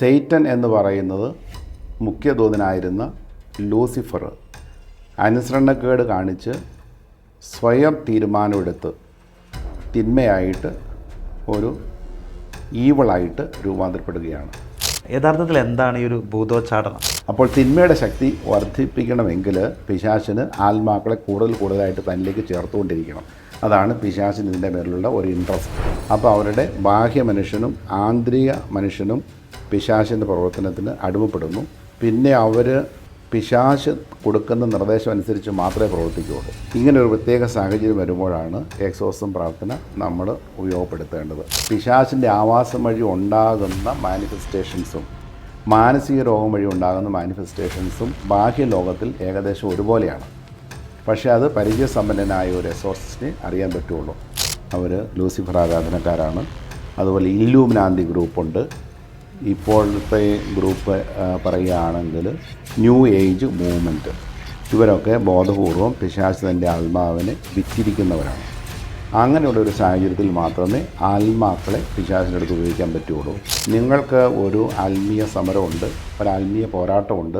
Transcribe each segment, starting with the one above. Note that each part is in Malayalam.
സെയ്റ്റൻ എന്ന് പറയുന്നത് മുഖ്യദൂതനായിരുന്ന ലൂസിഫർ. അനുസരണക്കേട് കാണിച്ച് സ്വയം തീരുമാനമെടുത്ത് തിന്മയായിട്ട് ഒരു ഈവളായിട്ട് രൂപാന്തരപ്പെടുകയാണ്. യഥാർത്ഥത്തിൽ എന്താണ് ഈ ഒരു ഭൂതോച്ചാടനം? അപ്പോൾ തിന്മയുടെ ശക്തി വർദ്ധിപ്പിക്കണമെങ്കിൽ പിശാശിന് ആത്മാക്കളെ കൂടുതൽ കൂടുതലായിട്ട് തന്നിലേക്ക് ചേർത്തുകൊണ്ടിരിക്കണം. അതാണ് പിശാശിന് ഇതിന്റെ മേലുള്ള ഒരു ഇൻട്രസ്റ്റ് അപ്പോൾ അവരുടെ ബാഹ്യ മനുഷ്യനും ആന്തരിക മനുഷ്യനും പിശാചിന്റെ പ്രവർത്തനത്തിന് അടിമപ്പെടുന്നു. പിന്നെ അവർ പിശാശ് കൊടുക്കുന്ന നിർദ്ദേശം അനുസരിച്ച് മാത്രമേ പ്രവർത്തിക്കുകയുള്ളൂ. ഇങ്ങനെ ഒരു പ്രത്യേക സാഹചര്യം വരുമ്പോഴാണ് എക്സോസം പ്രാർത്ഥന നമ്മൾ ഉപയോഗപ്പെടുത്തേണ്ടത്. പിശാശിന്റെ ആവാസം വഴി ഉണ്ടാകുന്ന മാനിഫെസ്റ്റേഷൻസും മാനസിക രോഗം വഴി ഉണ്ടാകുന്ന മാനിഫെസ്റ്റേഷൻസും ബാഹ്യ ലോകത്തിൽ ഏകദേശം ഒരുപോലെയാണ്. പക്ഷേ അത് പരിചയസമ്പന്നനായ ഒരു എക്സോസിസ്റ്റിനെ അറിയാൻ പറ്റുള്ളൂ. അവർ ലൂസിഫർ ആരാധനക്കാരാണ്. അതുപോലെ ഇല്ലൂമിനാന്തി ഗ്രൂപ്പുണ്ട്. ഇപ്പോഴത്തെ ഗ്രൂപ്പ് പറയുകയാണെങ്കിൽ ന്യൂ ഏജ് മൂവ്മെന്റ് ഇവരൊക്കെ ബോധപൂർവം പിശാച് തന്റെ ആത്മാവിനെ വിറ്റിരിക്കുന്നവരാണ്. അങ്ങനെയുള്ള ഒരു സാഹചര്യത്തിൽ മാത്രമേ ആത്മാക്കളെ പിശാചിന്റെ അടുത്ത് ഉപയോഗിക്കാൻ പറ്റുകയുള്ളൂ. നിങ്ങൾക്ക് ഒരു ആത്മീയ സമരമുണ്ട് ഒരു ആത്മീയ പോരാട്ടമുണ്ട്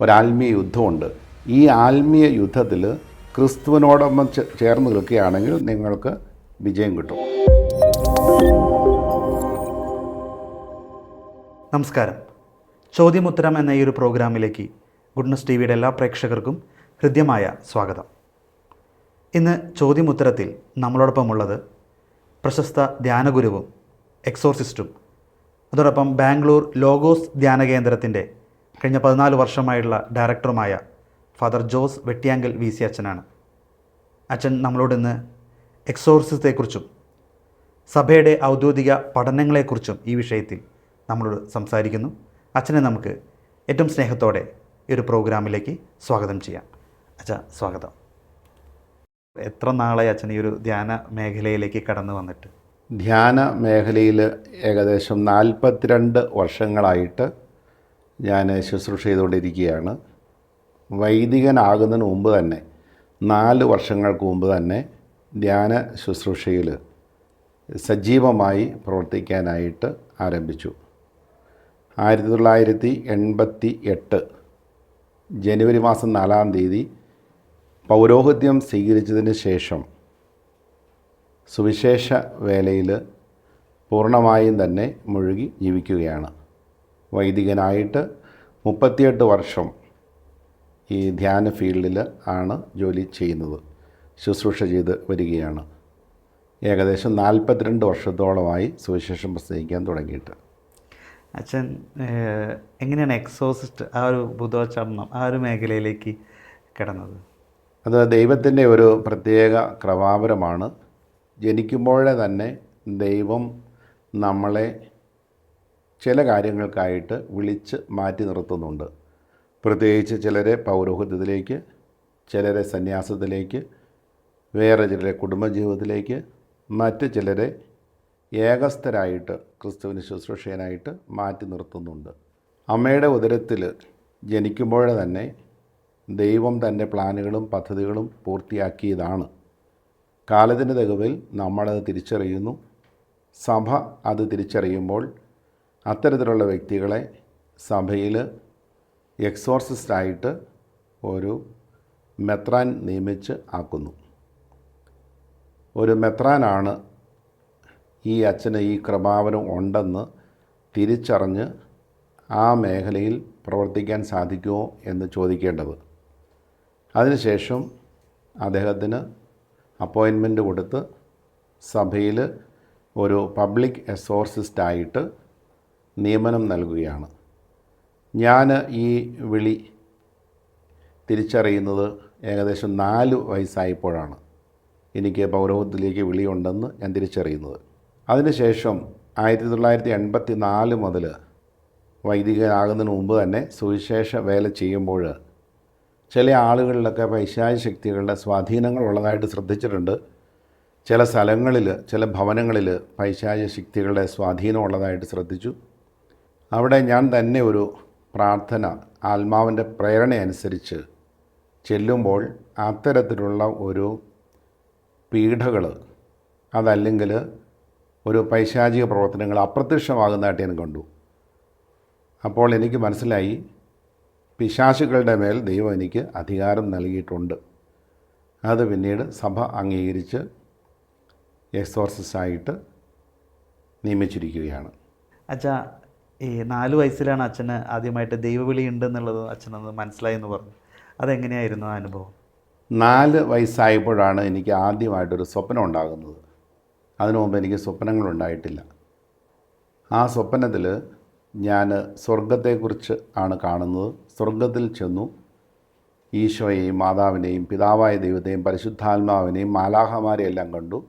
ഒരു ആത്മീയ യുദ്ധമുണ്ട്. ഈ ആത്മീയ യുദ്ധത്തിൽ ക്രിസ്തുവിനോടൊപ്പം ചേർന്ന് നിൽക്കുകയാണെങ്കിൽ നിങ്ങൾക്ക് വിജയം കിട്ടും. നമസ്കാരം. ചോദ്യമുത്തരം എന്ന ഈ ഒരു പ്രോഗ്രാമിലേക്ക് ഗുഡ്നസ് ടി വിയുടെ എല്ലാ പ്രേക്ഷകർക്കും ഹൃദ്യമായ സ്വാഗതം. ഇന്ന് ചോദ്യമുത്തരത്തിൽ നമ്മളോടൊപ്പമുള്ളത് പ്രശസ്ത ധ്യാനഗുരുവും എക്സോർസിസ്റ്റും അതോടൊപ്പം ബാംഗ്ലൂർ ലോഗോസ് ധ്യാന കേന്ദ്രത്തിന്റെ കഴിഞ്ഞ പതിനാല് വർഷമായുള്ള ഡയറക്ടറുമായ father Jose Vettiyankal V C അച്ഛനാണ്. അച്ഛൻ നമ്മളോട് ഇന്ന് എക്സോർസിസത്തെക്കുറിച്ചും സഭയുടെ ഔദ്യോഗിക പഠനങ്ങളെക്കുറിച്ചും ഈ വിഷയത്തിൽ നമ്മളോട് സംസാരിക്കുന്നു. അച്ഛനെ നമുക്ക് ഏറ്റവും സ്നേഹത്തോടെ ഈ ഒരു പ്രോഗ്രാമിലേക്ക് സ്വാഗതം ചെയ്യാം. അച്ഛ സ്വാഗതം. എത്ര നാളായി അച്ഛൻ ഈ ഒരു ധ്യാന മേഖലയിലേക്ക് കടന്നു വന്നിട്ട്? ധ്യാന മേഖലയിൽ ഏകദേശം നാൽപ്പത്തിരണ്ട് വർഷങ്ങളായിട്ട് ഞാൻ ശുശ്രൂഷ ചെയ്തുകൊണ്ടിരിക്കുകയാണ്. വൈദികനാകുന്നതിന് മുമ്പ് തന്നെ നാല് വർഷങ്ങൾക്ക് മുമ്പ് തന്നെ ധ്യാന ശുശ്രൂഷയിൽ സജീവമായി പ്രവർത്തിക്കാനായിട്ട് ആരംഭിച്ചു. ആയിരത്തി തൊള്ളായിരത്തി എൺപത്തി എട്ട് ജനുവരി മാസം നാലാം തീയതി പൗരോഹിത്യം സ്വീകരിച്ചതിന് ശേഷം സുവിശേഷ വേലയിൽ പൂർണമായും തന്നെ മുഴുകി ജീവിക്കുകയാണ്. വൈദികനായിട്ട് മുപ്പത്തിയെട്ട് വർഷം ഈ ധ്യാന ഫീൽഡിൽ ആണ് ജോലി ചെയ്യുന്നത്. ശുശ്രൂഷ ചെയ്ത് വരികയാണ്. ഏകദേശം നാൽപ്പത്തിരണ്ട് വർഷത്തോളമായി സുവിശേഷം പ്രസംഗിക്കാൻ തുടങ്ങിയിട്ട്. അച്ഛൻ എങ്ങനെയാണ് എക്സോസിസ്റ്റ് ആ ഒരു ബുധോചരണം ആ ഒരു മേഖലയിലേക്ക് കിടന്നത്? അത് ദൈവത്തിന്റെ ഒരു പ്രത്യേക ക്രമാപരമാണ്. ജനിക്കുമ്പോഴേ തന്നെ ദൈവം നമ്മളെ ചില കാര്യങ്ങൾക്കായിട്ട് വിളിച്ച് മാറ്റി നിർത്തുന്നുണ്ട്. പ്രത്യേകിച്ച് ചിലരെ പൗരോഹിത്യത്തിലേക്ക് ചിലരെ സന്യാസത്തിലേക്ക് വേറെ ചിലരെ കുടുംബജീവിതത്തിലേക്ക് മറ്റ് ചിലരെ ഏകസ്ഥരായിട്ട് ക്രിസ്തുവിന് ശുശ്രൂഷയനായിട്ട് മാറ്റി നിർത്തുന്നുണ്ട്. അമ്മയുടെ ഉദരത്തിൽ ജനിക്കുമ്പോഴേ തന്നെ ദൈവം തന്റെ പ്ലാനുകളും പദ്ധതികളും പൂർത്തിയാക്കിയതാണ്. കാലത്തിന്റെ തികവിൽ നമ്മളത് തിരിച്ചറിയുന്നു. സഭ അത് തിരിച്ചറിയുമ്പോൾ അത്തരത്തിലുള്ള വ്യക്തികളെ സഭയിൽ എക്സോർസിസ്റ്റായിട്ട് ഒരു മെത്രാൻ നിയമിച്ച് ആക്കുന്നു. ഒരു മെത്രാനാണ് ഈ അച്ഛന് ഈ കൃപാവനം ഉണ്ടെന്ന് തിരിച്ചറിഞ്ഞ് ആ മേഖലയിൽ പ്രവർത്തിക്കാൻ സാധിക്കുമോ എന്ന് ചോദിക്കേണ്ടത്. അതിനുശേഷം അദ്ദേഹത്തിന് അപ്പോയിൻമെന്റ് കൊടുത്ത് സഭയിൽ ഒരു പബ്ലിക് എസോർസിസ്റ്റായിട്ട് നിയമനം നൽകുകയാണ്. ഞാൻ ഈ വിളി തിരിച്ചറിയുന്നത് ഏകദേശം നാല് വയസ്സായപ്പോഴാണ്. എനിക്ക് പൗരോഹിത്യത്തിലേക്ക് വിളിയുണ്ടെന്ന് ഞാൻ തിരിച്ചറിയുന്നത്. അതിനുശേഷം ആയിരത്തി തൊള്ളായിരത്തി എൺപത്തി നാല് മുതൽ വൈദികനാകുന്നതിന് മുമ്പ് തന്നെ സുവിശേഷ വേല ചെയ്യുമ്പോൾ ചില ആളുകളിലൊക്കെ പൈശാചി ശക്തികളുടെ സ്വാധീനങ്ങൾ ഉള്ളതായിട്ട് ശ്രദ്ധിച്ചിട്ടുണ്ട്. ചില സ്ഥലങ്ങളിൽ ചില ഭവനങ്ങളിൽ പൈശാചി ശക്തികളുടെ സ്വാധീനം ഉള്ളതായിട്ട് ശ്രദ്ധിച്ചു. അവിടെ ഞാൻ തന്നെ ഒരു പ്രാർത്ഥന ആത്മാവിന്റെ പ്രേരണ അനുസരിച്ച് ചെല്ലുമ്പോൾ അത്തരത്തിലുള്ള ഒരു പീഠകൾ അതല്ലെങ്കിൽ ഒരു പൈശാചിക പ്രവർത്തനങ്ങൾ അപ്രത്യക്ഷമാകുന്നതായിട്ട് ഞാൻ കണ്ടു. അപ്പോൾ എനിക്ക് മനസ്സിലായി പിശാശുക്കളുടെ മേൽ ദൈവം എനിക്ക് അധികാരം നൽകിയിട്ടുണ്ട്. അത് പിന്നീട് സഭ അംഗീകരിച്ച് എക്സോർസിസായിട്ട് നിയമിച്ചിരിക്കുകയാണ്. അച്ഛാ ഈ നാല് വയസ്സിലാണ് അച്ഛന് ആദ്യമായിട്ട് ദൈവവിളി ഉണ്ട് എന്നുള്ളത് അച്ഛനൊന്ന് മനസ്സിലായെന്ന് പറഞ്ഞു. അതെങ്ങനെയായിരുന്നു ആ അനുഭവം? നാല് വയസ്സായപ്പോഴാണ് എനിക്ക് ആദ്യമായിട്ടൊരു സ്വപ്നം ഉണ്ടാകുന്നത്. അതിനു മുമ്പ് എനിക്ക് സ്വപ്നങ്ങളുണ്ടായിട്ടില്ല. ആ സ്വപ്നത്തിൽ ഞാൻ സ്വർഗത്തെക്കുറിച്ച് ആണ് കാണുന്നത്. സ്വർഗത്തിൽ ചെന്നു ഈശോയെയും മാതാവിനെയും പിതാവായ ദൈവത്തെയും പരിശുദ്ധാത്മാവിനെയും മാലാഹമാരെയെല്ലാം കണ്ടു.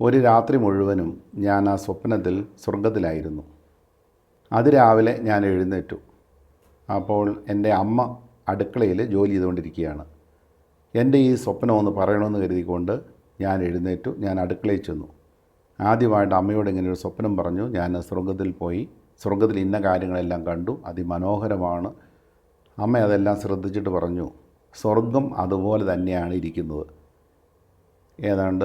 ഒരു രാത്രി മുഴുവനും ഞാൻ ആ സ്വപ്നത്തിൽ സ്വർഗത്തിലായിരുന്നു അതിരാവിലെ ഞാൻ എഴുന്നേറ്റു. അപ്പോൾ എന്റെ അമ്മ അടുക്കളയിൽ ജോലി ചെയ്തുകൊണ്ടിരിക്കുകയാണ്. എന്റെ ഈ സ്വപ്നം ഒന്ന് പറയണമെന്ന് കരുതിക്കൊണ്ട് ഞാൻ എഴുന്നേറ്റു. ഞാൻ അടുക്കളയിൽ ചെന്നു. ആദ്യമായിട്ട് അമ്മയോട് ഇങ്ങനെ ഒരു സ്വപ്നം പറഞ്ഞു. ഞാൻ സ്വർഗത്തിൽ പോയി. സ്വർഗത്തിൽ ഇന്ന കാര്യങ്ങളെല്ലാം കണ്ടു. അതിമനോഹരമാണ്. അമ്മ അതെല്ലാം ശ്രദ്ധിച്ചിട്ട് പറഞ്ഞു സ്വർഗം അതുപോലെ തന്നെയാണ് ഇരിക്കുന്നത്. ഏതാണ്ട്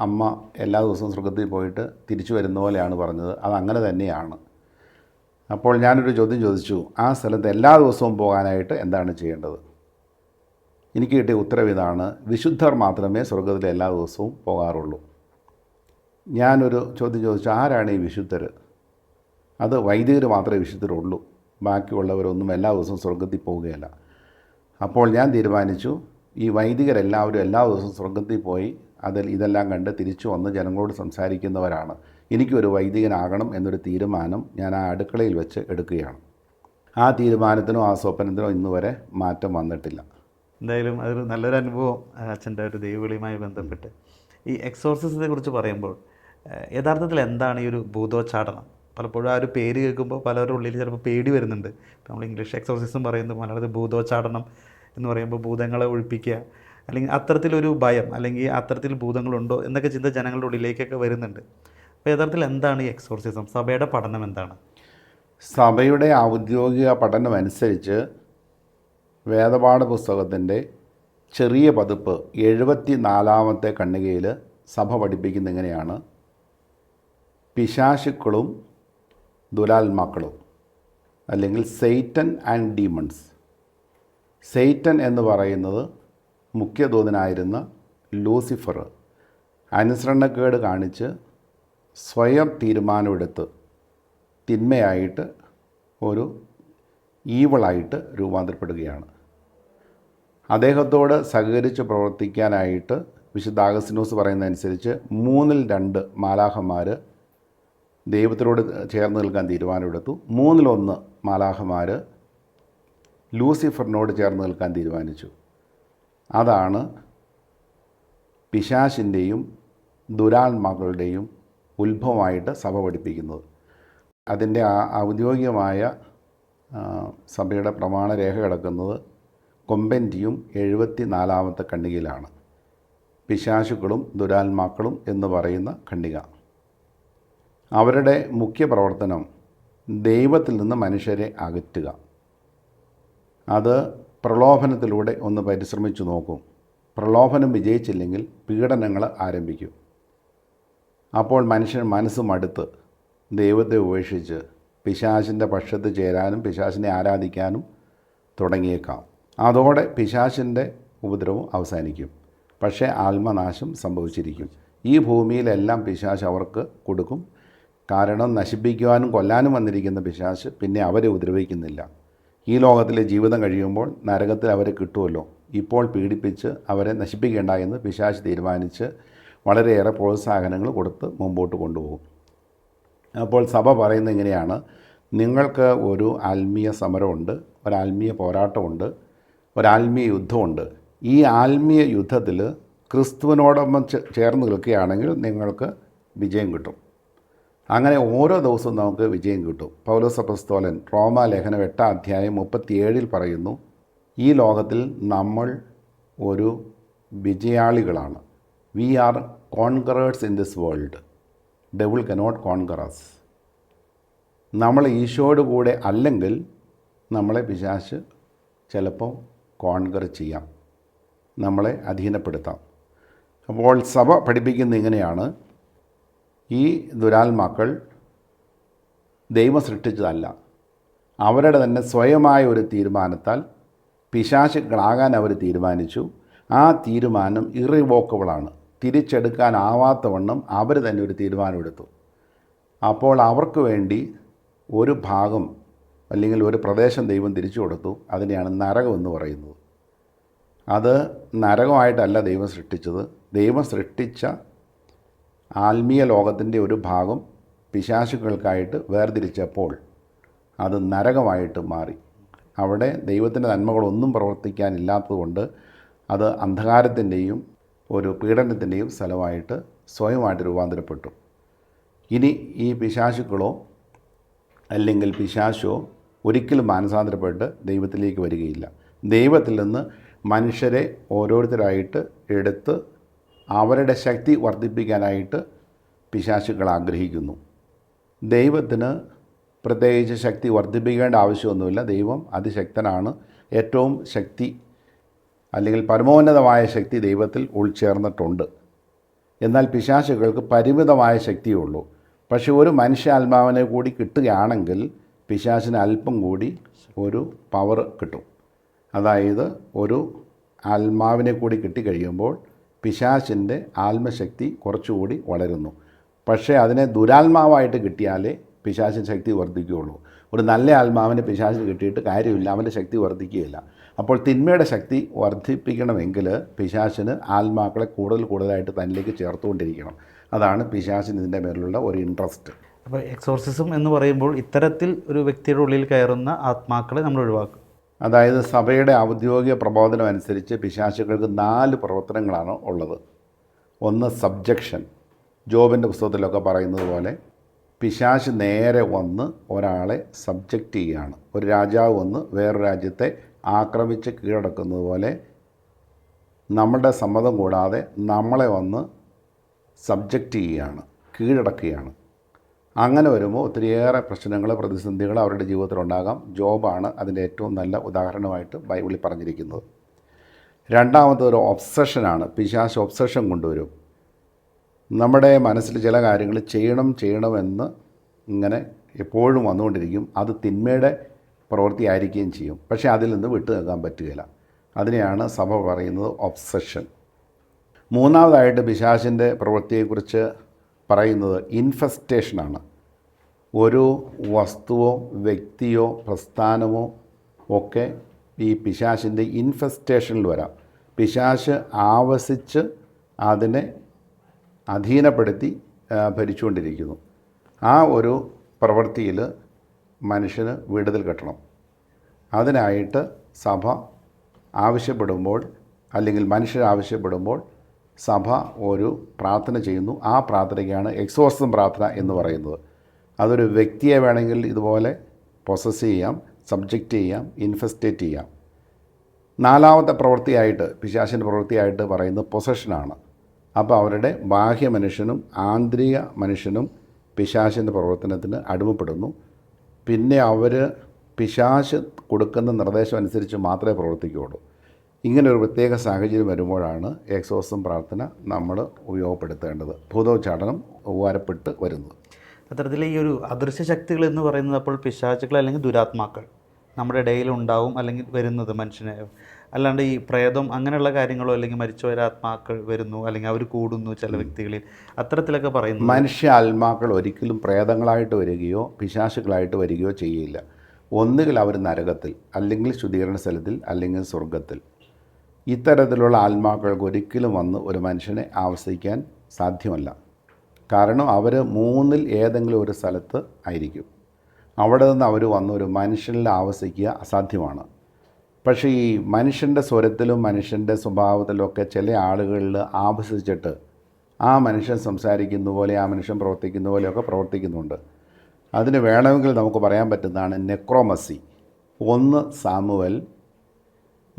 അമ്മ എല്ലാ ദിവസവും സ്വർഗത്തിൽ പോയിട്ട് തിരിച്ചു വരുന്ന പോലെയാണ് പറഞ്ഞത്. അതങ്ങനെ തന്നെയാണ്. അപ്പോൾ ഞാനൊരു ചോദ്യം ചോദിച്ചു ആ സ്ഥലത്ത് എല്ലാ ദിവസവും പോകാനായിട്ട് എന്താണ് ചെയ്യേണ്ടത്? എനിക്ക് കിട്ടിയ ഉത്തരവ് ഇതാണ് വിശുദ്ധർ മാത്രമേ സ്വർഗത്തിൽ എല്ലാ ദിവസവും പോകാറുള്ളൂ. ഞാനൊരു ചോദ്യം ചോദിച്ചു ആരാണ് ഈ വിശുദ്ധർ അത് വൈദികർ മാത്രമേ വിശുദ്ധരുള്ളൂ ബാക്കിയുള്ളവരൊന്നും എല്ലാ ദിവസവും സ്വർഗത്തിൽ പോവുകയല്ല. അപ്പോൾ ഞാൻ തീരുമാനിച്ചു ഈ വൈദികരെല്ലാവരും എല്ലാ ദിവസവും സ്വർഗത്തിൽ പോയി അതിൽ ഇതെല്ലാം കണ്ട് തിരിച്ചു വന്ന് ജനങ്ങളോട് സംസാരിക്കുന്നവരാണ്. എനിക്കൊരു വൈദികനാകണം എന്നൊരു തീരുമാനം ഞാൻ ആ അടുക്കളയിൽ വെച്ച് എടുക്കുകയാണ്. ആ തീരുമാനത്തിനോ ആ സ്വപ്നത്തിനോ ഇന്ന് വരെ മാറ്റം വന്നിട്ടില്ല. എന്തായാലും അതൊരു നല്ലൊരു അനുഭവം അച്ഛന്റെ ഒരു ദൈവവിളിയുമായി ബന്ധപ്പെട്ട്. ഈ എക്സോർസിസത്തെ കുറിച്ച് പറയുമ്പോൾ യഥാർത്ഥത്തിൽ എന്താണ് ഈ ഒരു ഭൂതോച്ചാടനം? പലപ്പോഴും ആ ഒരു പേര് കേൾക്കുമ്പോൾ പലരുടെ ഉള്ളിൽ ചിലപ്പോൾ പേടി വരുന്നുണ്ട്. ഇപ്പോൾ നമ്മൾ ഇംഗ്ലീഷ് എക്സോർസിസം പറയുന്നത് മലയാളത്തിൽ ഭൂതോച്ചാടനം എന്ന് പറയുമ്പോൾ ഭൂതങ്ങളെ ഒഴിപ്പിക്കുക അല്ലെങ്കിൽ അത്തരത്തിലൊരു ഭയം അല്ലെങ്കിൽ അത്തരത്തിൽ ഭൂതങ്ങളുണ്ടോ എന്നൊക്കെ ചിന്ത ജനങ്ങളുടെ ഉള്ളിലേക്കൊക്കെ വരുന്നുണ്ട്. അപ്പോൾ യഥാർത്ഥത്തിൽ എന്താണ് ഈ എക്സോർസിസം? സഭയുടെ പഠനം എന്താണ്? സഭയുടെ ഔദ്യോഗിക പഠനം അനുസരിച്ച് വേദപാഠ പുസ്തകത്തിന്റെ ചെറിയ പതിപ്പ് എഴുപത്തി നാലാമത്തെ കണ്ണികയിൽ സഭ പഠിപ്പിക്കുന്ന ഇങ്ങനെയാണ് പിശാശുക്കളും ദുലാത്മാക്കളും അല്ലെങ്കിൽ സെയ്റ്റൻ ആൻഡ് ഡീമൺസ്. സെയ്റ്റൻ എന്ന് പറയുന്നത് മുഖ്യദൂതനായിരുന്ന ലൂസിഫർ അനുസരണക്കേട് കാണിച്ച് സ്വയം തീരുമാനമെടുത്ത് തിന്മയായിട്ട് ഒരു ഈവളായിട്ട് രൂപാന്തരപ്പെടുകയാണ്. അദ്ദേഹത്തോട് സഹകരിച്ച് പ്രവർത്തിക്കാനായിട്ട് വിശുദ്ധ ആഗസ്റ്റിനോസ് പറയുന്നതനുസരിച്ച് മൂന്നിൽ രണ്ട് മാലാഹന്മാർ ദൈവത്തിനോട് ചേർന്ന് നിൽക്കാൻ തീരുമാനമെടുത്തു. മൂന്നിലൊന്ന് മാലാഹമാർ ലൂസിഫറിനോട് ചേർന്ന് നിൽക്കാൻ തീരുമാനിച്ചു. അതാണ് പിശാശിന്റെയും ദുരാത്മാക്കളുടെയും ഉത്ഭവമായിട്ട് സഭ പഠിപ്പിക്കുന്നത്. അതിന്റെ ആ ഔദ്യോഗികമായ സഭയുടെ പ്രമാണരേഖ കിടക്കുന്നത് കൊമ്പന്റിയും എഴുപത്തി നാലാമത്തെ ഖണ്ഡികയിലാണ്. പിശാശുക്കളും ദുരാത്മാക്കളും എന്ന് പറയുന്ന ഖണ്ഡിക. അവരുടെ മുഖ്യ പ്രവർത്തനം ദൈവത്തിൽ നിന്ന് മനുഷ്യരെ അകറ്റുക. അത് പ്രലോഭനത്തിലൂടെ ഒന്ന് പരിശ്രമിച്ചു നോക്കും. പ്രലോഭനം വിജയിച്ചില്ലെങ്കിൽ പീഡനങ്ങൾ ആരംഭിക്കും. അപ്പോൾ മനുഷ്യൻ മനസ്സ് മടുത്ത് ദൈവത്തെ ഉപേക്ഷിച്ച് പിശാചിന്റെ പക്ഷത്ത് ചേരാനും പിശാചിനെ ആരാധിക്കാനും തുടങ്ങിയേക്കാം. അതോടെ പിശാചിന്റെ ഉപദ്രവം അവസാനിക്കും. പക്ഷേ ആത്മനാശം സംഭവിച്ചിരിക്കും. ഈ ഭൂമിയിലെല്ലാം പിശാച് അവർക്ക് കൊടുക്കും. കാരണം നശിപ്പിക്കുവാനും കൊല്ലാനും വന്നിരിക്കുന്ന പിശാശ് പിന്നെ അവരെ ഉപദ്രവിക്കുന്നില്ല. ഈ ലോകത്തിലെ ജീവിതം കഴിയുമ്പോൾ നരകത്തിൽ അവരെ കിട്ടുമല്ലോ ഇപ്പോൾ പീഡിപ്പിച്ച് അവരെ നശിപ്പിക്കേണ്ട എന്ന് പിശാശ് തീരുമാനിച്ച് വളരെയേറെ പ്രോത്സാഹനങ്ങൾ കൊടുത്ത് മുമ്പോട്ട് കൊണ്ടുപോകും. അപ്പോൾ സഭ പറയുന്നത് ഇങ്ങനെയാണ്. നിങ്ങൾക്ക് ഒരു ആത്മീയ സമരമുണ്ട് ഒരു ആത്മീയ പോരാട്ടമുണ്ട് ഒരു ആത്മീയ യുദ്ധമുണ്ട്. ഈ ആത്മീയ യുദ്ധത്തിൽ ക്രിസ്തുവിനോടൊപ്പം ചേർന്ന് നിൽക്കുകയാണെങ്കിൽ നിങ്ങൾക്ക് വിജയം കിട്ടും. അങ്ങനെ ഓരോ ദിവസവും നമുക്ക് വിജയം കിട്ടും. പൗലോസ് പ്രസ്തോലൻ റോമ ലേഖനം എട്ടാം അധ്യായം മുപ്പത്തിയേഴിൽ പറയുന്നു ഈ ലോകത്തിൽ നമ്മൾ ഒരു വിജയാളികളാണ്. We are conquerors in this world devil cannot conquers നമ്മൾ ഈശോയുടെ കൂടെ അല്ലെങ്കിൽ നമ്മളെ പിശാശ് ചിലപ്പോൾ കോൺകർ ചെയ്യാം. നമ്മളെ അധീനപ്പെടുത്താം. അപ്പോൾ സഭ പഠിപ്പിക്കുന്ന ഇങ്ങനെയാണ് ഈ ദുരാത്മാക്കൾ ദൈവം സൃഷ്ടിച്ചതല്ല. അവരുടെ തന്നെ സ്വയമായ ഒരു തീരുമാനത്താൽ പിശാശുക്കളാകാൻ അവർ തീരുമാനിച്ചു. ആ തീരുമാനം ഇറിവോക്കബിളാണ്. തിരിച്ചെടുക്കാനാവാത്തവണ്ണം അവർ തന്നെ ഒരു തീരുമാനമെടുത്തു. അപ്പോൾ അവർക്ക് വേണ്ടി ഒരു ഭാഗം അല്ലെങ്കിൽ ഒരു പ്രദേശം ദൈവം തിരിച്ചു കൊടുത്തു. അതിനെയാണ് നരകം എന്ന് പറയുന്നത്. അത് നരകമായിട്ടല്ല ദൈവം സൃഷ്ടിച്ചത്. ദൈവം സൃഷ്ടിച്ച ആത്മീയ ലോകത്തിന്റെ ഒരു ഭാഗം പിശാശുക്കൾക്കായിട്ട് വേർതിരിച്ചപ്പോൾ അത് നരകമായിട്ട് മാറി. അവിടെ ദൈവത്തിന്റെ നന്മകളൊന്നും പ്രവർത്തിക്കാനില്ലാത്തതുകൊണ്ട് അത് അന്ധകാരത്തിന്റെയും ഒരു പീഡനത്തിന്റെയും സ്ഥലമായിട്ട് സ്വയമായിട്ട് രൂപാന്തരപ്പെട്ടു. ഇനി ഈ പിശാശുക്കളോ അല്ലെങ്കിൽ പിശാശോ ഒരിക്കലും മാനസാന്തരപ്പെട്ട് ദൈവത്തിലേക്ക് വരികയില്ല. ദൈവത്തിൽ നിന്ന് മനുഷ്യരെ ഓരോരുത്തരായിട്ട് എടുത്ത് അവരുടെ ശക്തി വർദ്ധിപ്പിക്കാനായിട്ട് പിശാശുക്കൾ ആഗ്രഹിക്കുന്നു. ദൈവത്തിന് പ്രത്യേകിച്ച് ശക്തി വർദ്ധിപ്പിക്കേണ്ട ആവശ്യമൊന്നുമില്ല. ദൈവം അതിശക്തനാണ്. ഏറ്റവും ശക്തി അല്ലെങ്കിൽ പരമോന്നതമായ ശക്തി ദൈവത്തിൽ ഉൾച്ചേർന്നിട്ടുണ്ട്. എന്നാൽ പിശാചുകൾക്ക് പരിമിതമായ ശക്തിയേ ഉള്ളൂ. പക്ഷേ ഒരു മനുഷ്യാത്മാവിനെ കൂടി കിട്ടുകയാണെങ്കിൽ പിശാശിന് അല്പം കൂടി ഒരു പവർ കിട്ടും. അതായത് ഒരു ആത്മാവിനെ കൂടി കിട്ടിക്കഴിയുമ്പോൾ പിശാചിന്റെ ആത്മശക്തി കുറച്ചുകൂടി വളരുന്നു. പക്ഷേ അതിനെ ദുരാത്മാവായിട്ട് കിട്ടിയാലേ പിശാശിൻ ശക്തി വർദ്ധിക്കുകയുള്ളൂ. ഒരു നല്ല ആത്മാവിനെ പിശാചിന് കിട്ടിയിട്ട് കാര്യമില്ല അവന്റെ ശക്തി വർദ്ധിക്കുകയില്ല. അപ്പോൾ തിന്മയുടെ ശക്തി വർദ്ധിപ്പിക്കണമെങ്കിൽ പിശാചിന് ആത്മാക്കളെ കൂടുതൽ കൂടുതലായിട്ട് തന്നിലേക്ക് ചേർത്തുകൊണ്ടിരിക്കണം. അതാണ് പിശാചിന് ഇതിന്റെ മേലുള്ള ഒരു ഇൻട്രസ്റ്റ് അപ്പോൾ എക്സോർസിസം എന്ന് പറയുമ്പോൾ ഇത്തരത്തിൽ ഒരു വ്യക്തിയുടെ ഉള്ളിൽ കയറുന്ന ആത്മാക്കളെ നമ്മൾ ഒഴിവാക്കും. അതായത് സഭയുടെ ഔദ്യോഗിക പ്രബോധനം അനുസരിച്ച് പിശാശുക്കൾക്ക് നാല് പ്രവർത്തനങ്ങളാണ് ഉള്ളത്. ഒന്ന് സബ്ജക്ഷൻ. ജോബിന്റെ പുസ്തകത്തിലൊക്കെ പറയുന്നത് പോലെ പിശാശ് നേരെ വന്ന് ഒരാളെ സബ്ജക്റ്റ് ചെയ്യുകയാണ്. ഒരു രാജാവ് വന്ന് വേറൊരു രാജ്യത്തെ ആക്രമിച്ച് കീഴടക്കുന്നത് പോലെ നമ്മുടെ സമ്മതം കൂടാതെ നമ്മളെ വന്ന് സബ്ജക്റ്റ് ചെയ്യുകയാണ് കീഴടക്കുകയാണ്. അങ്ങനെ വരുമ്പോൾ ഒത്തിരിയേറെ പ്രശ്നങ്ങൾ പ്രതിസന്ധികൾ അവരുടെ ജീവിതത്തിലുണ്ടാകാം. ജോബാണ് അതിന്റെ ഏറ്റവും നല്ല ഉദാഹരണമായിട്ട് ബൈബിളിൽ പറഞ്ഞിരിക്കുന്നത്. രണ്ടാമത്തെ ഒരു ഒബ്സഷനാണ്. പിശാശ് ഒബ്സഷൻ കൊണ്ടുവരും. നമ്മുടെ മനസ്സിൽ ചില കാര്യങ്ങൾ ചെയ്യണം ചെയ്യണമെന്ന് ഇങ്ങനെ എപ്പോഴും വന്നുകൊണ്ടിരിക്കും. അത് തിന്മയുടെ പ്രവൃത്തി ആയിരിക്കുകയും ചെയ്യും. പക്ഷേ അതിൽ നിന്ന് വിട്ടു നിൽക്കാൻ പറ്റുകയില്ല. അതിനെയാണ് സഭ പറയുന്നത് ഒബ്സഷൻ. മൂന്നാമതായിട്ട് പിശാശിന്റെ പ്രവൃത്തിയെക്കുറിച്ച് പറയുന്നത് ഇൻഫെസ്റ്റേഷനാണ് ഓരോ വസ്തുവോ വ്യക്തിയോ പ്രസ്ഥാനമോ ഒക്കെ ഈ പിശാശിന്റെ ഇൻഫെസ്റ്റേഷനിൽ വരാം. പിശാശ് ആവസിച്ച് അതിനെ അധീനപ്പെടുത്തി ഭരിച്ചുകൊണ്ടിരിക്കുന്നു. ആ ഒരു പ്രവൃത്തിയിൽ മനുഷ്യന് വിടുതൽ കിട്ടണം. അതിനായിട്ട് സഭ ആവശ്യപ്പെടുമ്പോൾ അല്ലെങ്കിൽ മനുഷ്യർ ആവശ്യപ്പെടുമ്പോൾ സഭ ഒരു പ്രാർത്ഥന ചെയ്യുന്നു. ആ പ്രാർത്ഥനയ്ക്കാണ് എക്സോർസം പ്രാർത്ഥന എന്ന് പറയുന്നത്. അതൊരു വ്യക്തിയെ വേണമെങ്കിൽ ഇതുപോലെ പ്രൊസസ് ചെയ്യാം സബ്ജക്റ്റ് ചെയ്യാം ഇൻഫെസ്റ്റേറ്റ് ചെയ്യാം. നാലാമത്തെ പ്രവൃത്തിയായിട്ട് പിശാശിന്റെ പ്രവൃത്തിയായിട്ട് പറയുന്നത് പൊസഷനാണ് അപ്പോൾ അവരുടെ ബാഹ്യ മനുഷ്യനും ആന്തരിക മനുഷ്യനും പിശാശിന്റെ പ്രവർത്തനത്തിന് അടിമപ്പെടുന്നു. പിന്നെ അവർ പിശാശ് കൊടുക്കുന്ന നിർദ്ദേശം അനുസരിച്ച് മാത്രമേ പ്രവർത്തിക്കുകയുള്ളൂ. ഇങ്ങനെ ഒരു പ്രത്യേക സാഹചര്യം വരുമ്പോഴാണ് എക്സോസം പ്രാർത്ഥന നമ്മൾ ഉപയോഗപ്പെടുത്തേണ്ടത്. ഭൂതോച്ചാടനം ഉപകാരപ്പെട്ട് വരുന്നത്. അത്തരത്തിൽ ഈ ഒരു അദൃശ്യ ശക്തികൾ എന്ന് പറയുന്നത് അപ്പോൾ പിശാചുക്കൾ അല്ലെങ്കിൽ ദുരാത്മാക്കൾ നമ്മുടെ ഇടയിൽ ഉണ്ടാവും അല്ലെങ്കിൽ വരുന്നത് മനുഷ്യനെ. അല്ലാണ്ട് ഈ പ്രേതം അങ്ങനെയുള്ള കാര്യങ്ങളോ അല്ലെങ്കിൽ മരിച്ചുപോയ ആത്മാക്കൾ വരുന്നു അല്ലെങ്കിൽ അവർ കൂടുന്നു ചില വ്യക്തികളിൽ. അത്തരത്തിലൊക്കെ പറയുന്നു മനുഷ്യ ആത്മാക്കൾ ഒരിക്കലും പ്രേതങ്ങളായിട്ട് വരികയോ പിശാശുക്കളായിട്ട് വരികയോ ചെയ്യില്ല. ഒന്നുകിൽ അവർ നരകത്തിൽ അല്ലെങ്കിൽ ശുദ്ധീകരണ സ്ഥലത്തിൽ അല്ലെങ്കിൽ സ്വർഗത്തിൽ ഇത്തരത്തിലുള്ള ആത്മാക്കൾക്ക് ഒരിക്കലും വന്ന് ഒരു മനുഷ്യനെ ആവശ്യിക്കാൻ സാധ്യമല്ല. കാരണം അവർ മൂന്നിൽ ഏതെങ്കിലും ഒരു സ്ഥലത്ത് ആയിരിക്കും. അവിടെ നിന്ന് അവർ വന്ന് ഒരു മനുഷ്യനിൽ ആവസിക്കുക അസാധ്യമാണ്. പക്ഷേ ഈ മനുഷ്യന്റെ സ്വരത്തിലും മനുഷ്യന്റെ സ്വഭാവത്തിലും ഒക്കെ ചില ആളുകളിൽ ആവസിച്ചിട്ട് ആ മനുഷ്യൻ സംസാരിക്കുന്ന പോലെ ആ മനുഷ്യൻ പ്രവർത്തിക്കുന്ന പോലെയൊക്കെ പ്രവർത്തിക്കുന്നുണ്ട്. അതിന് വേണമെങ്കിൽ നമുക്ക് പറയാൻ പറ്റുന്നതാണ് നെക്രോമസി. ഒന്ന് സാമുവൽ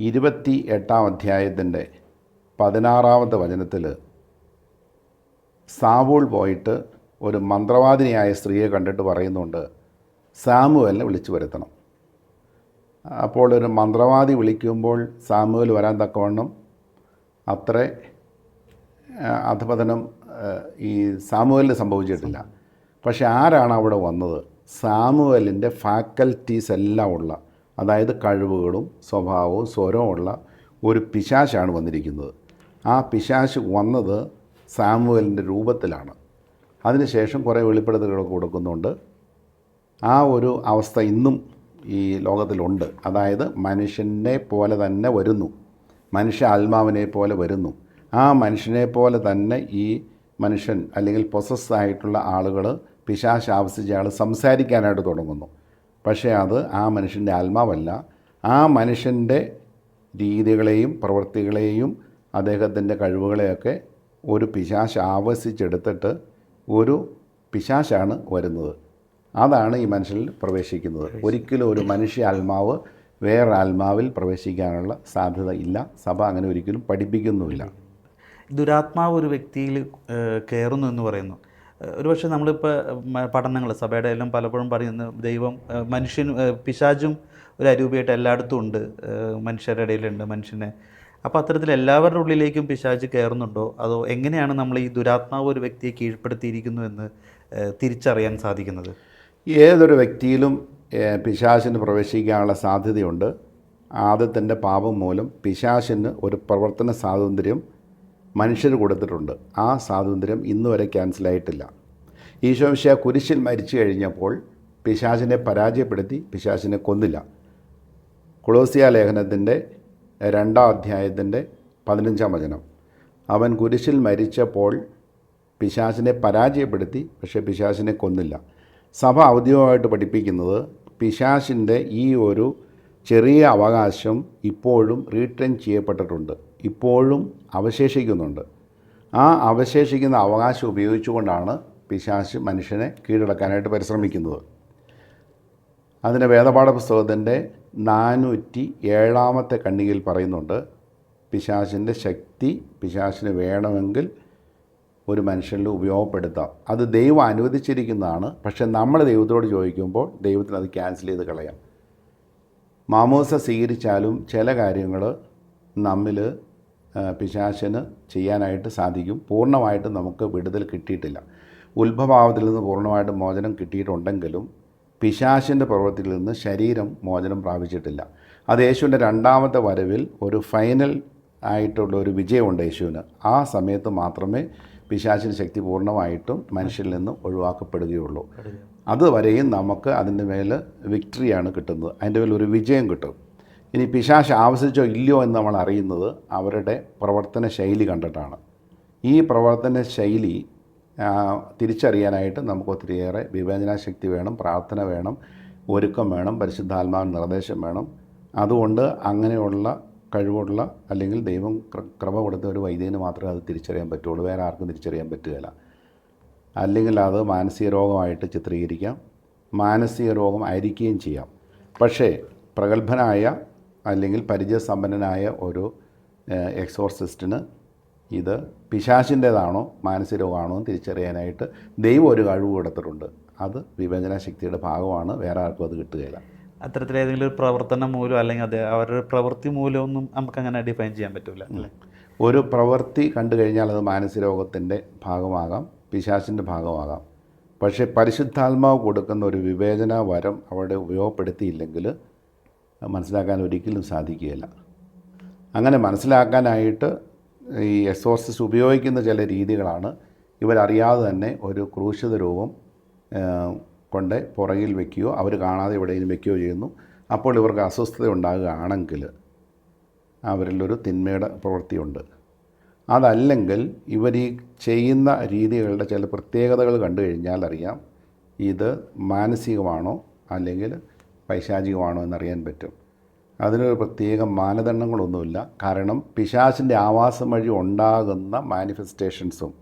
ഇരുപത്തി എട്ടാം അധ്യായത്തിന്റെ പതിനാറാമത്തെ വചനത്തിൽ സാവൂൾ പോയിട്ട് ഒരു മന്ത്രവാദിനിയായ സ്ത്രീയെ കണ്ടിട്ട് പറയുന്നുണ്ട് സാമുവലിനെ വിളിച്ചു വരുത്തണം. അപ്പോൾ ഒരു മന്ത്രവാദി വിളിക്കുമ്പോൾ സാമുവൽ വരാൻ തക്കവണ്ണം അത്ര അധപതനം ഈ സാമുവലിന് സംഭവിച്ചിട്ടില്ല. പക്ഷെ ആരാണ് അവിടെ വന്നത്? സാമുവലിന്റെ ഫാക്കൽറ്റീസ് എല്ലാം ഉള്ള അതായത് കഴിവുകളും സ്വഭാവവും സ്വരവുമുള്ള ഒരു പിശാശാണ് വന്നിരിക്കുന്നത്. ആ പിശാശ് വന്നത് സാമുവലിന്റെ രൂപത്തിലാണ്. അതിനുശേഷം കുറേ വെളിപ്പെടുത്തലുകളൊക്കെ കൊടുക്കുന്നുണ്ട്. ആ ഒരു അവസ്ഥ ഇന്നും ഈ ലോകത്തിലുണ്ട്. അതായത് മനുഷ്യനെ പോലെ തന്നെ വരുന്നു. മനുഷ്യ ആത്മാവിനെ പോലെ വരുന്നു. ആ മനുഷ്യനെ പോലെ തന്നെ ഈ മനുഷ്യൻ അല്ലെങ്കിൽ പ്രൊസസ്സായിട്ടുള്ള ആളുകൾ പിശാശ് ആവശ്യിച്ച ആൾ സംസാരിക്കാനായിട്ട് തുടങ്ങുന്നു. പക്ഷേ അത് ആ മനുഷ്യന്റെ ആത്മാവല്ല. ആ മനുഷ്യന്റെ രീതികളെയും പ്രവൃത്തികളെയും അദ്ദേഹത്തിന്റെ കഴിവുകളെയൊക്കെ ഒരു പിശാശ് ആവശിച്ചെടുത്തിട്ട് ഒരു പിശാശാണ് വരുന്നത്. അതാണ് ഈ മനുഷ്യനിൽ പ്രവേശിക്കുന്നത്. ഒരിക്കലും ഒരു മനുഷ്യ ആത്മാവ് വേറെ ആത്മാവിൽ പ്രവേശിക്കാനുള്ള സാധ്യത ഇല്ല. സഭ അങ്ങനെ ഒരിക്കലും പഠിപ്പിക്കുന്നുമില്ല. ദുരാത്മാവ് ഒരു വ്യക്തിയിൽ കയറുന്നു എന്ന് പറയുന്നു. ഒരുപക്ഷെ നമ്മളിപ്പോൾ പഠനങ്ങൾ സഭയുടെ എല്ലാം പലപ്പോഴും പറയുന്നത് ദൈവം മനുഷ്യൻ പിശാചും ഒരു അരൂപിയായിട്ട് എല്ലായിടത്തും ഉണ്ട് മനുഷ്യരുടെ ഇടയിലുണ്ട് മനുഷ്യനെ. അപ്പോൾ അത്തരത്തിൽ എല്ലാവരുടെ ഉള്ളിലേക്കും പിശാച് കയറുന്നുണ്ടോ? അതോ എങ്ങനെയാണ് നമ്മൾ ഈ ദുരാത്മാവ് ഒരു വ്യക്തിയെ കീഴ്പ്പെടുത്തിയിരിക്കുന്നു എന്ന് തിരിച്ചറിയാൻ സാധിക്കുന്നത്? ഏതൊരു വ്യക്തിയിലും പിശാചിന് പ്രവേശിക്കാനുള്ള സാധ്യതയുണ്ട്. ആദ്യത്തിന്റെ പാപം മൂലം പിശാചിന് ഒരു പ്രവർത്തന സ്വാതന്ത്ര്യം മനുഷ്യർ കൊടുത്തിട്ടുണ്ട്. ആ സ്വാതന്ത്ര്യം ഇന്ന് വരെ ക്യാൻസലായിട്ടില്ല ഈശോമിശ കുരിശിൽ മരിച്ചു കഴിഞ്ഞപ്പോൾ പിശാചിനെ പരാജയപ്പെടുത്തി പിശാചിനെ കൊന്നില്ല. കുളോസിയ ലേഖനത്തിന്റെ രണ്ടാം അധ്യായത്തിന്റെ പതിനഞ്ചാം വചനം. അവൻ കുരിശിൽ മരിച്ചപ്പോൾ പിശാചിനെ പരാജയപ്പെടുത്തി പക്ഷേ പിശാചിനെ കൊന്നില്ല. സഭ ഔദ്യോഗികമായിട്ട് പഠിപ്പിക്കുന്നത് പിശാചിന്റെ ഈ ഒരു ചെറിയ അവകാശം ഇപ്പോഴും റീട്രെയിൻ ചെയ്യപ്പെട്ടിട്ടുണ്ട്. ഇപ്പോഴും അവശേഷിക്കുന്നുണ്ട്. ആ അവശേഷിക്കുന്ന അവകാശം ഉപയോഗിച്ചുകൊണ്ടാണ് പിശാശ് മനുഷ്യനെ കീഴടക്കാനായിട്ട് പരിശ്രമിക്കുന്നത്. അതിന്റെ വേദപാഠ പുസ്തകത്തിന്റെ നാനൂറ്റി ഏഴാമത്തെ കണ്ണികയിൽ പറയുന്നുണ്ട് പിശാശിന്റെ ശക്തി പിശാശിന് വേണമെങ്കിൽ ഒരു മനുഷ്യനിൽ ഉപയോഗപ്പെടുത്താം. അത് ദൈവം അനുവദിച്ചിരിക്കുന്നതാണ്. പക്ഷെ നമ്മൾ ദൈവത്തോട് ചോദിക്കുമ്പോൾ ദൈവത്തിന് അത് ക്യാൻസൽ ചെയ്ത് കളയാം. മാമോസ സ്വീകരിച്ചാലും ചില കാര്യങ്ങൾ നമ്മിൽ പിശാചിന് ചെയ്യാനായിട്ട് സാധിക്കും. പൂർണമായിട്ടും നമുക്ക് വിടുതൽ കിട്ടിയിട്ടില്ല. ഉത്ഭവാവത്തിൽ നിന്ന് പൂർണമായിട്ട് മോചനം കിട്ടിയിട്ടുണ്ടെങ്കിലും പിശാശിന്റെ പ്രവൃത്തിയിൽ നിന്ന് ശരീരം മോചനം പ്രാപിച്ചിട്ടില്ല. അത് യേശുവിന്റെ രണ്ടാമത്തെ വരവിൽ ഒരു ഫൈനൽ ആയിട്ടുള്ള ഒരു വിജയമുണ്ട് യേശുവിന്. ആ സമയത്ത് മാത്രമേ പിശാശിന്റെ ശക്തി പൂർണമായിട്ടും മനുഷ്യരിൽ നിന്ന് ഒഴിവാക്കപ്പെടുകയുള്ളൂ. അതുവരെയും നമുക്ക് അതിന്റെ മേൽ വിക്ടറിയാണ് കിട്ടുന്നത്. അതിന്റെ മേൽ ഒരു വിജയം കിട്ടും. ഇനി പിശാശ് ആവശ്യിച്ചോ ഇല്ലയോ എന്ന് നമ്മൾ അറിയുന്നത് അവരുടെ പ്രവർത്തന ശൈലി കണ്ടിട്ടാണ്. ഈ പ്രവർത്തന ശൈലി തിരിച്ചറിയാനായിട്ട് നമുക്ക് ഒത്തിരിയേറെ വിവേചനാശക്തി വേണം പ്രാർത്ഥന വേണം ഒരുക്കം വേണം പരിശുദ്ധാത്മാവ് നിർദ്ദേശം വേണം. അതുകൊണ്ട് അങ്ങനെയുള്ള കഴിവുള്ള അല്ലെങ്കിൽ ദൈവം ക്രമ കൊടുത്ത ഒരു വൈദ്യന് മാത്രമേ അത് തിരിച്ചറിയാൻ പറ്റുള്ളൂ. വേറെ ആർക്കും തിരിച്ചറിയാൻ പറ്റുകയില്ല. അല്ലെങ്കിൽ അത് മാനസിക രോഗമായിട്ട് ചിത്രീകരിക്കാം മാനസിക രോഗം ആയിരിക്കുകയും ചെയ്യാം. പക്ഷേ പ്രഗത്ഭനായ അല്ലെങ്കിൽ പരിചയസമ്പന്നനായ ഒരു എക്സോർസിസ്റ്റിന് ഇത് പിശാശിന്റേതാണോ മാനസിക രോഗമാണോ എന്ന് തിരിച്ചറിയാനായിട്ട് ദൈവം ഒരു കഴിവ് കൊടുത്തിട്ടുണ്ട്. അത് വിവേചന ശക്തിയുടെ ഭാഗമാണ് വേറെ ആർക്കും അത് കിട്ടുകയില്ല. അത്തരത്തിൽ ഏതെങ്കിലും ഒരു പ്രവർത്തനം മൂലം അല്ലെങ്കിൽ അത് അവരുടെ പ്രവൃത്തി മൂലമൊന്നും നമുക്ക് അങ്ങനെ ഡിഫൈൻ ചെയ്യാൻ പറ്റില്ല അല്ലേ? ഒരു പ്രവൃത്തി കണ്ടു കഴിഞ്ഞാൽ അത് മാനസിക രോഗത്തിന്റെ ഭാഗമാകാം പിശാസിന്റെ ഭാഗമാകാം. പക്ഷേ പരിശുദ്ധാത്മാവ് കൊടുക്കുന്ന ഒരു വിവേചന വരം അവിടെ ഉപയോഗപ്പെടുത്തിയില്ലെങ്കിൽ മനസ്സിലാക്കാൻ ഒരിക്കലും സാധിക്കുകയില്ല. അങ്ങനെ മനസ്സിലാക്കാനായിട്ട് ഈ എക്സോർസിസ്റ്റ് ഉപയോഗിക്കുന്ന ചില രീതികളാണ് ഇവരറിയാതെ തന്നെ ഒരു ക്രൂശിത രൂപം കൊണ്ട് പുറകിൽ വെക്കുകയോ അവർ കാണാതെ എവിടെയെങ്കിലും വെക്കുകയോ ചെയ്യുന്നു. അപ്പോൾ ഇവർക്ക് അസ്വസ്ഥത ഉണ്ടാകുകയാണെങ്കിൽ അവരിലൊരു തിന്മയുടെ പ്രവൃത്തിയുണ്ട്. അതല്ലെങ്കിൽ ഇവർ ഈ ചെയ്യുന്ന രീതികളുടെ ചില പ്രത്യേകതകൾ കണ്ടു കഴിഞ്ഞാൽ അറിയാം ഇത് മാനസികമാണോ അല്ലെങ്കിൽ പൈശാചികമാണോ എന്നറിയാൻ പറ്റും. അതിനൊരു പ്രത്യേക മാനദണ്ഡങ്ങളൊന്നുമില്ല. കാരണം പിശാചിന്റെ ആവാസം വഴി ഉണ്ടാകുന്ന മാനിഫെസ്റ്റേഷൻസും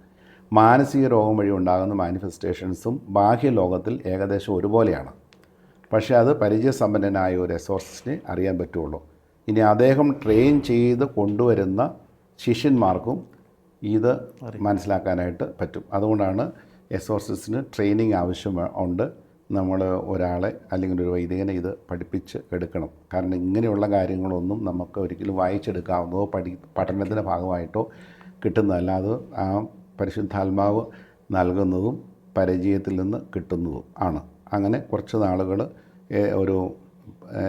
മാനസിക രോഗം വഴി ഉണ്ടാകുന്ന മാനിഫെസ്റ്റേഷൻസും ബാഹ്യ ലോകത്തിൽ ഏകദേശം ഒരുപോലെയാണ്. പക്ഷേ അത് പരിചയസമ്പന്നനായ ഒരു എസോർസിനെ അറിയാൻ പറ്റുള്ളൂ. ഇനി അദ്ദേഹം ട്രെയിൻ ചെയ്ത് കൊണ്ടുവരുന്ന ശിഷ്യന്മാർക്കും ഇത് മനസ്സിലാക്കാനായിട്ട് പറ്റും. അതുകൊണ്ടാണ് എസോർസിന് ട്രെയിനിങ് ആവശ്യം ഉണ്ട്. നമ്മൾ ഒരാളെ അല്ലെങ്കിൽ ഒരു വൈദികനെ ഇത് പഠിപ്പിച്ച് എടുക്കണം. കാരണം ഇങ്ങനെയുള്ള കാര്യങ്ങളൊന്നും നമുക്ക് ഒരിക്കലും വായിച്ചെടുക്കാവുന്നതോ പഠി പഠനത്തിന്റെ ഭാഗമായിട്ടോ കിട്ടുന്നതല്ല. അത് ആ പരിശുദ്ധാത്മാവ് നൽകുന്നതും പരിചയത്തിൽ നിന്ന് കിട്ടുന്നതും ആണ്. അങ്ങനെ കുറച്ച് നാളുകൾ ഒരു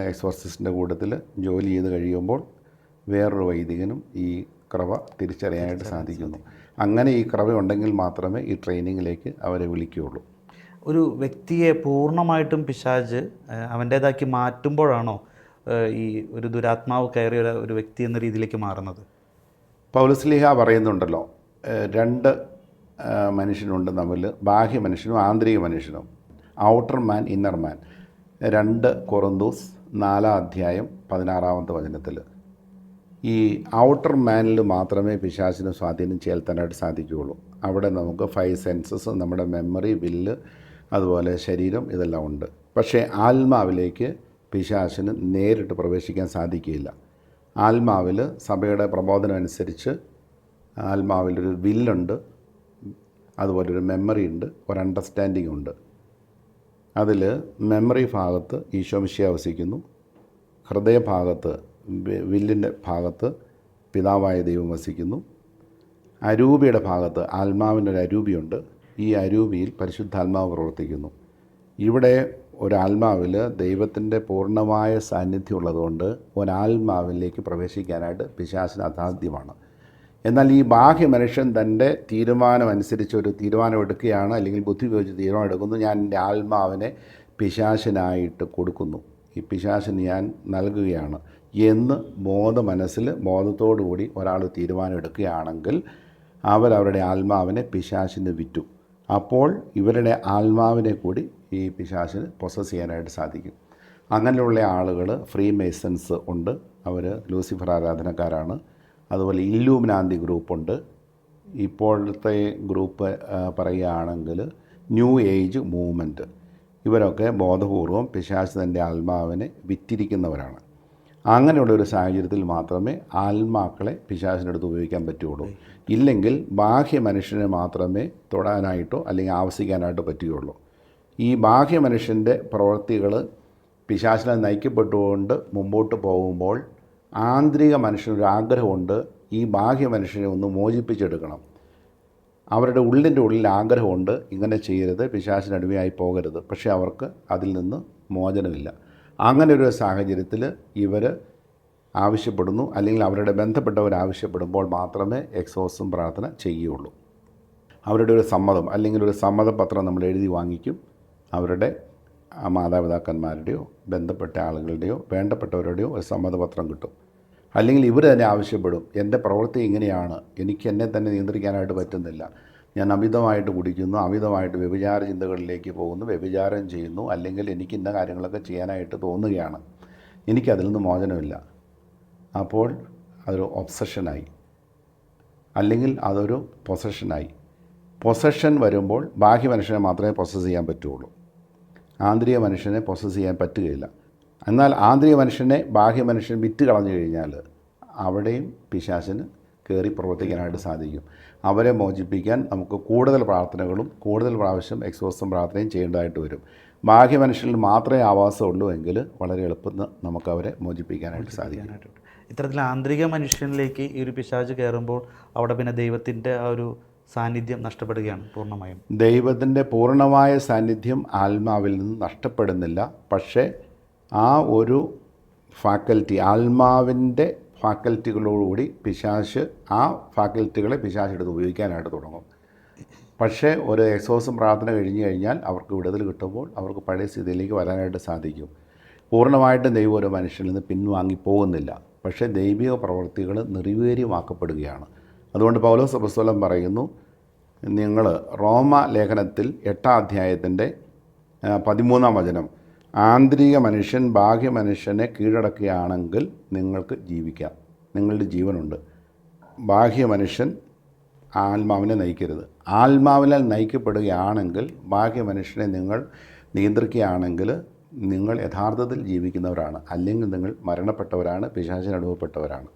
എക്സോർസിസ്റ്റിന്റെ കൂട്ടത്തിൽ ജോലി ചെയ്ത് കഴിയുമ്പോൾ വേറൊരു വൈദികനും ഈ ക്രവ തിരിച്ചറിയാനായിട്ട് സാധിക്കുന്നു. അങ്ങനെ ഈ ക്രവ ഉണ്ടെങ്കിൽ മാത്രമേ ഈ ട്രെയിനിങ്ങിലേക്ക് അവരെ വിളിക്കുകയുള്ളൂ. ഒരു വ്യക്തിയെ പൂർണമായിട്ടും പിശാജ് അവന്റേതാക്കി മാറ്റുമ്പോഴാണോ ഈ ഒരു ദുരാത്മാവ് കയറിയ ഒരു- വ്യക്തി എന്ന രീതിയിലേക്ക് മാറുന്നത്? പൗലസ്ലിഹ പറയുന്നുണ്ടല്ലോ രണ്ട് മനുഷ്യനുണ്ട് തമ്മിൽ ബാഹ്യ മനുഷ്യനും ആന്തരിക മനുഷ്യനും ഔട്ടർ മാൻ ഇന്നർ മാൻ. രണ്ട് കൊറന്തൂസ് നാലാം അധ്യായം പതിനാറാമത്തെ വചനത്തിൽ. ഈ ഔട്ടർ മാനിൽ മാത്രമേ പിശാചിന് സ്വാധീനം ചെലുത്താനായിട്ട് സാധിക്കുകയുള്ളൂ. അവിടെ നമുക്ക് ഫൈവ് സെൻസസ് നമ്മുടെ മെമ്മറി വില്ല് അതുപോലെ ശരീരം ഇതെല്ലാം ഉണ്ട്. പക്ഷേ ആത്മാവിലേക്ക് പിശാശിന് നേരിട്ട് പ്രവേശിക്കാൻ സാധിക്കുകയില്ല. ആത്മാവിൽ സഭയുടെ പ്രബോധനം അനുസരിച്ച് ആത്മാവിലൊരു വില്ലുണ്ട് അതുപോലെ ഒരു മെമ്മറി ഉണ്ട് ഒരു അണ്ടർസ്റ്റാൻഡിംഗ് ഉണ്ട്. അതിൽ മെമ്മറി ഭാഗത്ത് ഈശോമിശി വസിക്കുന്നു. ഹൃദയഭാഗത്ത് വില്ലിന്റെ ഭാഗത്ത് പിതാവായ ദൈവം വസിക്കുന്നു. അരൂപിയുടെ ഭാഗത്ത് ആത്മാവിന്റെ ഒരു അരൂപിയുണ്ട്. ഈ അരൂപിയിൽ പരിശുദ്ധാത്മാവ് പ്രവർത്തിക്കുന്നു. ഇവിടെ ഒരാത്മാവിൽ ദൈവത്തിന്റെ പൂർണമായ സാന്നിധ്യം ഉള്ളതുകൊണ്ട് ഒരാത്മാവിലേക്ക് പ്രവേശിക്കാനായിട്ട് പിശാസിന് അസാധ്യമാണ് എന്നാൽ ഈ ബാഹ്യ മനുഷ്യൻ തന്റെ തീരുമാനമനുസരിച്ച് ഒരു തീരുമാനമെടുക്കുകയാണ് അല്ലെങ്കിൽ ബുദ്ധി ഉപയോഗിച്ച് തീരുമാനം എടുക്കുന്നു. ഞാൻ എന്റെ ആത്മാവിനെ പിശാശനായിട്ട് കൊടുക്കുന്നു. ഈ പിശാശന് ഞാൻ നൽകുകയാണ് എന്ന് ബോധ മനസ്സിൽ ബോധത്തോടു കൂടി ഒരാൾ തീരുമാനമെടുക്കുകയാണെങ്കിൽ അവരവരുടെ ആത്മാവിനെ പിശാശിന് വിറ്റു. അപ്പോൾ ഇവരുടെ ആത്മാവിനെ കൂടി ഈ പിശാശിന് പ്രൊസസ് ചെയ്യാനായിട്ട് സാധിക്കും. അങ്ങനെയുള്ള ആളുകൾ ഫ്രീ മേസൺസ് ഉണ്ട്. അവർ ലൂസിഫർ ആരാധനക്കാരാണ്. അതുപോലെ ഇല്ലൂമിനാന്തി ഗ്രൂപ്പുണ്ട് ഇപ്പോഴത്തെ ഗ്രൂപ്പ് പറയുകയാണെങ്കിൽ ന്യൂ ഏജ് മൂവ്മെന്റ് ഇവരൊക്കെ ബോധപൂർവം പിശാശ് തന്റെ ആത്മാവിനെ വിറ്റിരിക്കുന്നവരാണ്. അങ്ങനെയുള്ള ഒരു സാഹചര്യത്തിൽ മാത്രമേ ആത്മാക്കളെ പിശാശിനടുത്ത് ഉപയോഗിക്കാൻ പറ്റുകയുള്ളൂ. ഇല്ലെങ്കിൽ ബാഹ്യ മനുഷ്യനെ മാത്രമേ തൊടാനായിട്ടോ അല്ലെങ്കിൽ ആവശ്യിക്കാനായിട്ടോ പറ്റുകയുള്ളൂ. ഈ ബാഹ്യ മനുഷ്യന്റെ പ്രവൃത്തികൾ പിശാചിനെ നയിക്കപ്പെട്ടുകൊണ്ട് മുമ്പോട്ട് പോകുമ്പോൾ ആന്തരിക മനുഷ്യനൊരു ആഗ്രഹമുണ്ട് ഈ ബാഹ്യ മനുഷ്യനെ ഒന്ന് മോചിപ്പിച്ചെടുക്കണം. അവരുടെ ഉള്ളിന്റെ ഉള്ളിൽ ആഗ്രഹമുണ്ട് ഇങ്ങനെ ചെയ്യരുത് പിശാചിനടിമയായി പോകരുത്. പക്ഷേ അവർക്ക് അതിൽ നിന്ന് മോചനമില്ല. അങ്ങനെ ഒരു സാഹചര്യത്തിൽ ഇവർ ആവശ്യപ്പെടുന്നു അല്ലെങ്കിൽ അവരുടെ ബന്ധപ്പെട്ടവർ ആവശ്യപ്പെടുമ്പോൾ മാത്രമേ എക്സോസും പ്രാർത്ഥന ചെയ്യുകയുള്ളൂ. അവരുടെ ഒരു സമ്മതം അല്ലെങ്കിൽ ഒരു സമ്മതപത്രം നമ്മൾ എഴുതി വാങ്ങിക്കും. അവരുടെ മാതാപിതാക്കന്മാരുടെയോ ബന്ധപ്പെട്ട ആളുകളുടെയോ വേണ്ടപ്പെട്ടവരുടെയോ ഒരു സമ്മതപത്രം കിട്ടും. അല്ലെങ്കിൽ ഇവർ തന്നെ ആവശ്യപ്പെടും എന്റെ പ്രവൃത്തി ഇങ്ങനെയാണ് എനിക്ക് എന്നെ തന്നെ നിയന്ത്രിക്കാനായിട്ട് പറ്റുന്നില്ല. ഞാൻ അമിതമായിട്ട് കുടിക്കുന്നു അമിതമായിട്ട് വ്യഭിചാര ചിന്തകളിലേക്ക് പോകുന്നു വ്യഭിചാരം ചെയ്യുന്നു അല്ലെങ്കിൽ എനിക്ക് ഇന്ന കാര്യങ്ങളൊക്കെ ചെയ്യാനായിട്ട് തോന്നുകയാണ്. എനിക്കതിൽ നിന്ന് മോചനമില്ല. അപ്പോൾ അതൊരു ഒബ്സഷനായി അല്ലെങ്കിൽ അതൊരു പൊസഷനായി പൊസഷൻ വരുമ്പോൾ ബാഹ്യ മനുഷ്യനെ മാത്രമേ പൊസസ് ചെയ്യാൻ പറ്റുള്ളൂ. ആന്തരിക മനുഷ്യനെ പൊസസ് ചെയ്യാൻ പറ്റുകയില്ല. എന്നാൽ ആന്തരിക മനുഷ്യനെ ബാഹ്യ മനുഷ്യൻ വിറ്റ് കളഞ്ഞു കഴിഞ്ഞാൽ അവിടെയും പിശാചിന് കയറി പ്രവർത്തിക്കാനായിട്ട് സാധിക്കും. അവരെ മോചിപ്പിക്കാൻ നമുക്ക് കൂടുതൽ പ്രാർത്ഥനകളും കൂടുതൽ പ്രാവശ്യം എക്സോസും പ്രാർത്ഥനയും ചെയ്യേണ്ടതായിട്ട് വരും. ബാഹ്യ മനുഷ്യനിൽ മാത്രമേ ആവാസമുള്ളൂ എങ്കിൽ വളരെ എളുപ്പത്തിൽ നമുക്ക് അവരെ മോചിപ്പിക്കാനായിട്ട് സാധിക്കും. ഇത്തരത്തിൽ ആന്തരിക മനുഷ്യനിലേക്ക് ഈ ഒരു പിശാജ് കയറുമ്പോൾ അവിടെ പിന്നെ ദൈവത്തിന്റെ ആ ഒരു സാന്നിധ്യം നഷ്ടപ്പെടുകയാണ് പൂർണമായും. ദൈവത്തിന്റെ പൂർണമായ സാന്നിധ്യം ആത്മാവിൽ നിന്ന് നഷ്ടപ്പെടുന്നില്ല. പക്ഷേ ആ ഒരു ഫാക്കൽറ്റി ആത്മാവിന്റെ ഫാക്കൽറ്റികളോടുകൂടി പിശാശ് ആ ഫാക്കൽറ്റികളെ പിശാശ് എടുത്ത് ഉപയോഗിക്കാനായിട്ട് തുടങ്ങും. പക്ഷേ ഒരു എക്സോസും പ്രാർത്ഥന കഴിഞ്ഞു കഴിഞ്ഞാൽ അവർക്ക് വിടുതൽ കിട്ടുമ്പോൾ അവർക്ക് പഴയ സ്ഥിതിയിലേക്ക് വരാനായിട്ട് സാധിക്കും. പൂർണമായിട്ടും ദൈവം ഒരു മനുഷ്യനിൽ നിന്ന് പിൻവാങ്ങി പോകുന്നില്ല. പക്ഷേ ദൈവിക പ്രവൃത്തികൾ നിർവീര്യമാക്കപ്പെടുകയാണ് അതുകൊണ്ട് പൗലോസ് പുസ്തകം പറയുന്നു നിങ്ങൾ റോമ ലേഖനത്തിൽ എട്ടാം അധ്യായത്തിന്റെ പതിമൂന്നാം വചനം ആന്തരിക മനുഷ്യൻ ബാഹ്യ മനുഷ്യനെ കീഴടക്കുകയാണെങ്കിൽ നിങ്ങൾക്ക് ജീവിക്കാം. നിങ്ങളുടെ ജീവനുണ്ട്. ബാഹ്യ മനുഷ്യൻ ആത്മാവിനെ നയിക്കരുത്. ആത്മാവിനാൽ നയിക്കപ്പെടുകയാണെങ്കിൽ ബാഹ്യ മനുഷ്യനെ നിങ്ങൾ നിയന്ത്രിക്കുകയാണെങ്കിൽ നിങ്ങൾ യഥാർത്ഥത്തിൽ ജീവിക്കുന്നവരാണ്. അല്ലെങ്കിൽ നിങ്ങൾ മരണപ്പെട്ടവരാണ് പിശാചിന് അനുഭവപ്പെട്ടവരാണ്